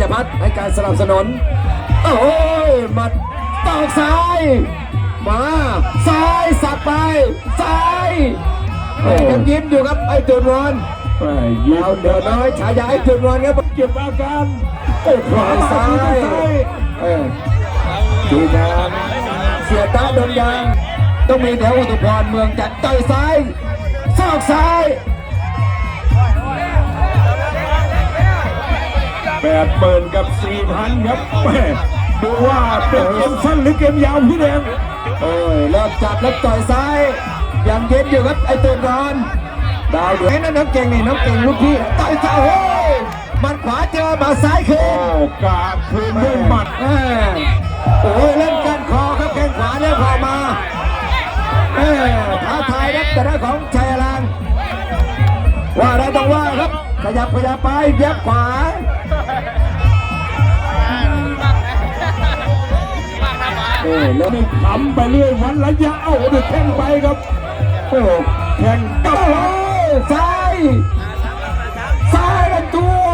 จะพัดให้การสนับสนุน โอ้ยหมัดตอกซ้าย มาซ้ายสับไปซ้ายเอ้ยยังยิ้มอยู่ครับไอ้ตุนวอนยิเราเดินน้อยฉายาไอ้ตุนวอนครับเก็บอาการโอ้ขวาซ้าคืนยซ้ายเออทีมงานเสียตาโดนยางต้องมีแถวอุตุพรเมืองจัดต่อยซ้ายซอกซ้าย แปดหมื่นกับสี่พันครับแม่ดูว่าเป็นเกมสั้นหรือเกมยาวพี่แดงเออเริ่มจับแล้วต่อยซ้ายยังเย็นอยู่ครับไอ้ตุนวอนดาวเดือดนั่นน้องเก่งนี่น้องเก่งลูกพี่ต่อยซ้ายโอ้ยมันขวาเจอมาซ้ายคืโอ้นกาคืนด้วยหมัดแม่โอ้ยเล่นกันคอครับแข้งขวาเล่นพอมาแม่ท้าทายครับแต่ได้ของชัยอลังว่าได้ต้องว่าครับ ขยับขยับไปเย็บขวาเออแล้วนี่ทำไปเรื่อยวันระยะเอาเด็กแข่งไปครับโอ้แข่งโอ้ตั้งโหซ้ายซ้ายลำตัว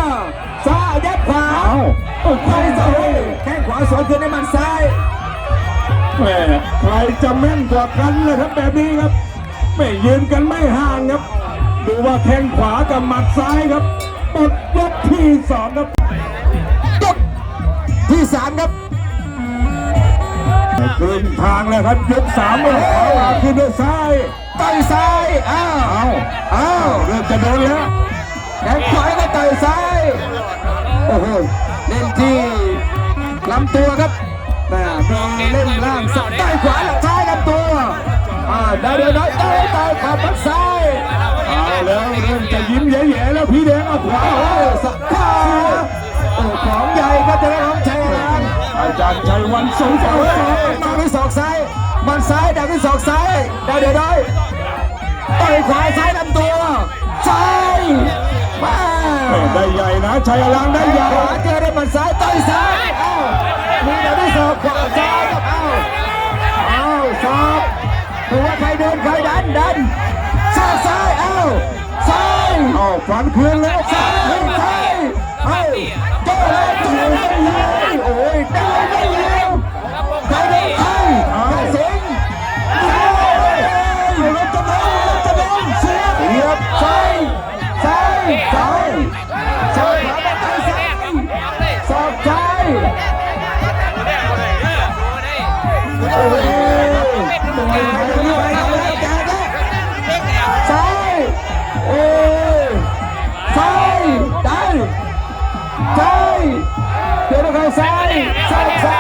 ซ้ายเย็บขวาเอาโอ้ไปใครซ้าจะยแข้งขวาสวนคืนให้มันซ้ายแม่ใครจะแม่นกว่ากันเลยครับแบบนี้ครับไม่ยืนกันไม่ห่างครับ ดูว่าแข้งขวากับหมัดซ้ายครับหมดยกที่สองครับยกที่สามครับครึ่งทางแล้วครับยกสามเลยขวามาขึ้นด้วยซ้ายต่อยซ้ายอ้าวเอาเอาเริ่มจะโดนแล้วแขนขวาก็ต่อยซ้ายโอ้โหเล่นที่ลำตัวครับแม่มีเล่นล่างซ้ายต่อยขวาหลังซ้ายลำตัวอ่าได้เดี๋ยวน้อยต่อยต่อยขวาปักซ้ายเอา แล้วเริ่มจะยิ้มแย่ๆแล้วพี่แดงเอาขวาสักขวาของใหญ่ครับจะได้ของชัยอลังอาจารย์ชัยวันสงโอ้สัยมาด้วยศอกซ้ายมันซ้ายดักด้วยศอกซ้ายได้เดี๋ยวน้อยต่อยขวาซ้ายลำตัวซ้ายมาได้ใหญ่นะชัยอลังได้ใหญ่เจอได้มันซ้าย ฝันคืนแล้วซ้ายซ้าย เ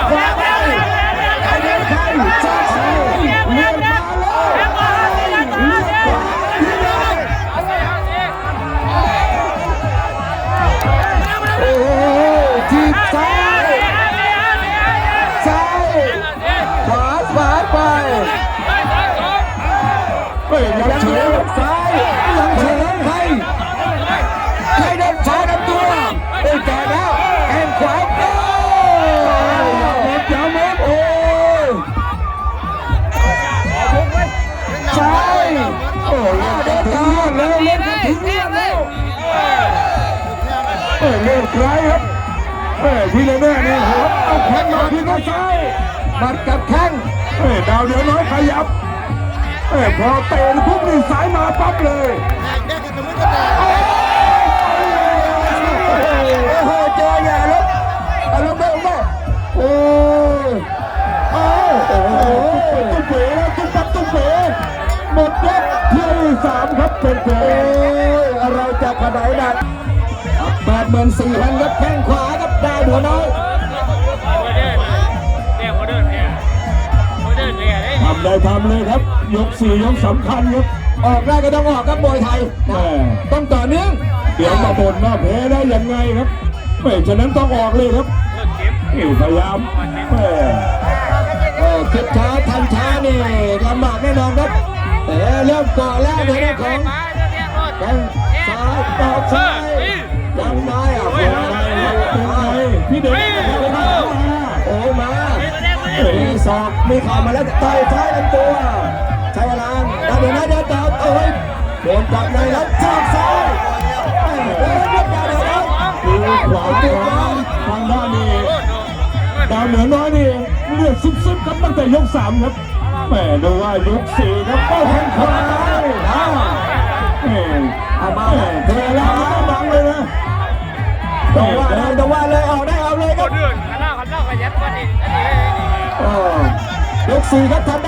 เฮ้ยที่แน่ๆนี่โหเอาแข้งมาขึ้นมาซ้ายบัดกับแข้งเฮ้ยดาวเดือนน้อยขยับเฮ้ยพอเตะปุ๊บนี่สายมาปั๊บเลยโอ้โหเจออย่ลบอารมณ์ไม่ไม่โอ้เอาโอ้โหตุ๊บเป๋ตุ๊บปั๊บตุ๊บเป๋หมดยกที่สามครับเป็นโกโอ้ยอะไระขนาดนั้นแปดหมื่นสี่พันครับแข้งขวา ดาวหัวน้อยทำได้ทำเลยครับ ยกสี่ยกสำคัญครับออกได้ก็ต้องออกครับมวยไทยแม่ต้องต่อเนื่องเดี๋ยวมาบ่นว่าแพ้ได้ยังไงครับไม่ฉะนั้นต้องออกเลยครับนี่พยายามแม่เออคิดช้าทำช้านี่ลำบากแน่นอนครับแต่เริ่มก่อแล้วในเรื่องของแข้งซ้ายตอกซ้ายยังได้อะ พี่เด็กโอ้มามีศอกมีข่ามาแล้วต่อยซ้ายลำตัวใช้พลังด้เดี๋ยวนะเดี๋ยวต่อโอ้ยโดนจับในแล้วชอกซ้ายเดินรับยาเดี๋ยวนะคือขวาขวาทางดาวเหนือน้อยนี่เลือดซุบๆครับตั้งแต่ยกสามครับแหมดูว่ายกสี่ครับก็แข้งขวา สี่ครับทำ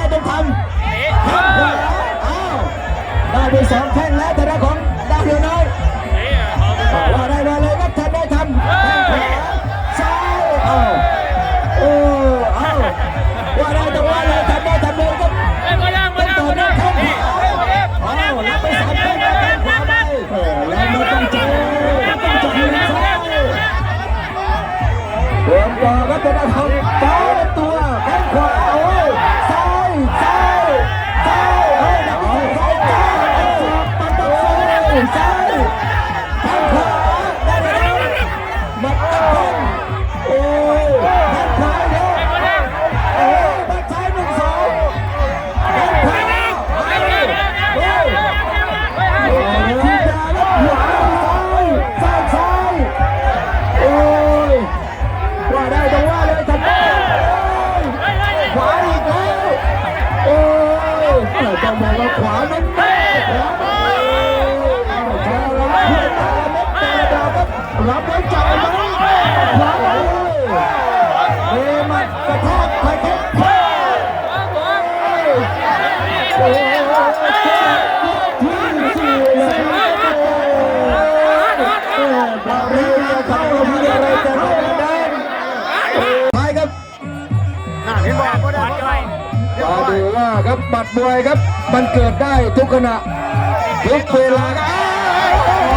ครับบัตรมวยครับ มันเกิดได้ทุกขณะทุกเวลา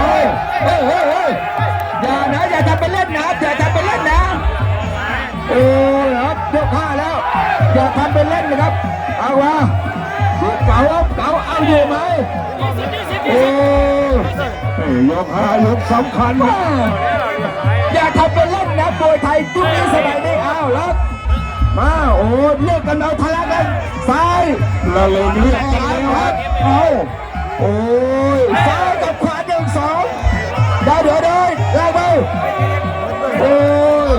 เฮ้ยเฮ้ยเฮ้ยอย่านะอย่าทำเป็นเล่นนะอย่าทำเป็นเล่นนะโอ้ยครับยกห้าแล้ว อย่าทำเป็นเล่นนะครับ เอาวะเก๋าอับเก๋าเอาอยู่ไหมโอ้ยยกห้ายกสำคัญอย่าทำเป็นเล่นนะมวยไทยยุคนี้สมัยนี้เอาแล้ว มาโอ้เลือกกันเอาทะลักกันซ้ายละเลงเลือดกันแล้วครับเอาโอ้ยซ้ายกับขวาหนึ่งสองได้เดี๋ยวได้ไล่ไปโอ้ย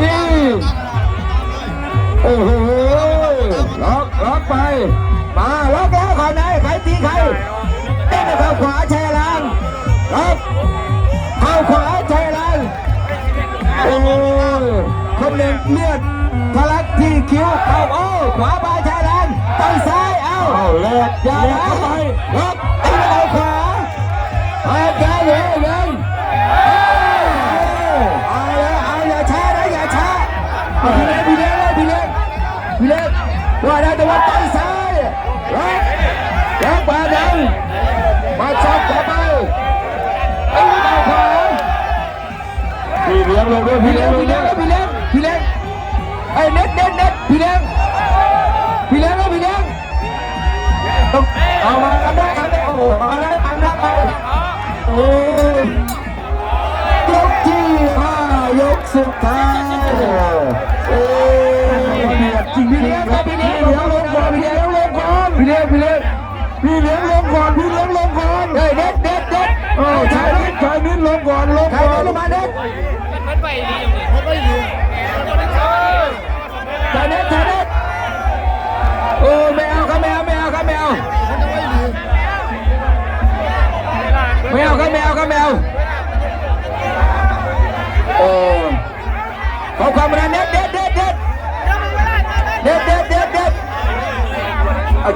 อีโอ้โหล็อกล็อกไปมาล็อก หนึ่งเลือดทะลักที่คิ้วเข้าโอ้ขวาไปแชร์ลางไปซ้ายเอ้าเลกอย่าแลนะกเข้าไปล็อกตีเอาขวาเอาแกเลยยังเอาเลยเอาอย่าช้านะอย่าช้าพี่เล็กพี่เล็กเลยพี่เล็กพี่เล็กว่าได้แต่ว่าต่อยซ้ายล็อกล็อกมาดังมาช็อตต่อไปตีเอาขวาพี่เลี้ยงลงด้วยพี่เลี้ยกงลงด้วย พี่เล็กพี่เล็กไอ้เน็ตเน็ตเน็ตพี่เล็กพี่เล็กแล้วพี่เล็กต้องเอามาทำได้ทำได้โอ้โหมาได้ทำได้เอาโอ้ยยกที่ห้ายกสุดท้ายโอ้ยจริงพี่เลี้ยงครับพี่เลี้ยงลงก่อนพี่เลี้ยงลงก่อนพี่เล็กพี่เล็กพี่เลี้ยงลงก่อนพี่เลี้ยงลงก่อนเฮ้ยเน็ตเน็ตเน็ตเออชายนิดชายนิดลงก่อนลงก่อนลงมาเน็ตมันไปดีอย่างนี้มันไปอยู่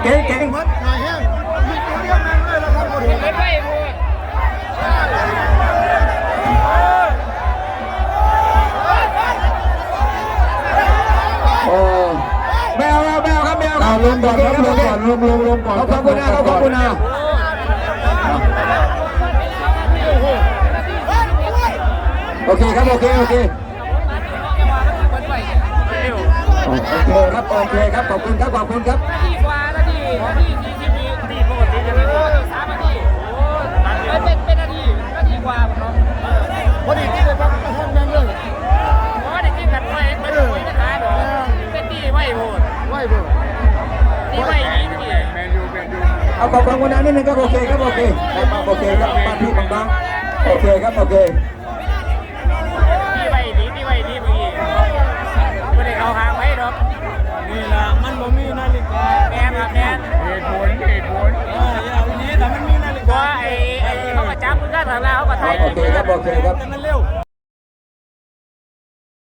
เอาเก่งเก่งไม่ไปพูดโอ้ไม่เอาไม่เอาครับไม่เอาคเอารับลงก่อนครับลงก่อนลงลงลงก่อนขอบคุณนะขอบคุณนะโอเคครับ โอเค โอเคมันไปเร็วโอเคครับ โอเคครับ ขอบคุณครับ ขอบคุณครับ พอดีที่เลยครับมาทำงานเรื่องไหวเบอร์เอาเบาๆกว่านั้นนิดนึงครับโอเคครับโอเคครัโอเคครับปาที่บังบังโอเคครับโอเค ตุผลเหตุผลเอออย่างนี้แต่มันมีนาฬิกาไอ้ไอ้เขาก็จับมือกันทางแล้วเขาก็ไทย โอเคครับโอเคครับ แต่มันเร็ว